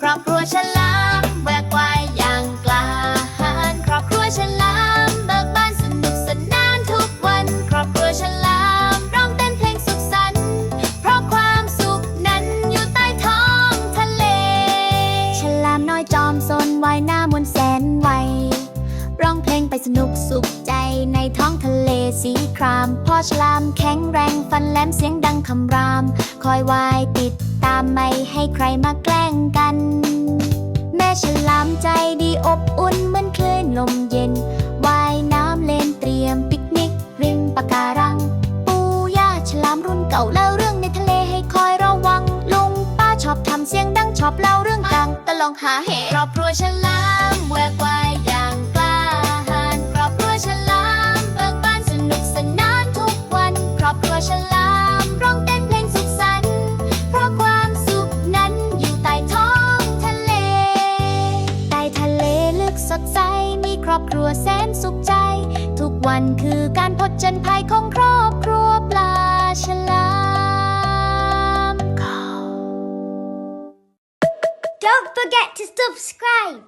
ครอบครัวฉลามแวกวายอย่างกล้าหานครอบครัวฉลามเบิกบานสนุกสนานทุกวัน ครอบครัวฉลามร้องเต้นเพลงสุขสันต์เพราะความสุขนั้นอยู่ใต้ท้องทะเล ฉลามน้อยจอมสนว่ายน้ำมนแสนไวร้องเพลงไปสนุกสุขใจในท้องทะเลสีครามพ่อฉลามแข็งแรงฟันแหลมเสียงดังคำราม คอยวายติด ไม่ให้ใครมาแกล้งกัน แม่ฉลามใจดีอบอุ่นเหมือนคลื่นลมเย็นว่ายน้ำเล่นเตรียมปิกนิก ริมปะการัง ปูย่าฉลามรุ่นเก่าเล่าเรื่องในทะเลให้คอยระวัง ลุงป้าชอบทำเสียงดังชอบเล่าเรื่องกลางตะลองหาเหตุครอบครัวฉลามแหวกว่ายอย่างกล้าหาญครอบครัวฉลามเบิกบานสนุกสนานทุกวัน ครอบครัวฉลาม ครอบครัวแสนสุขใจ ทุกวันคือการผจญภัยของครอบครัวปลาฉลาม Don't forget to subscribe.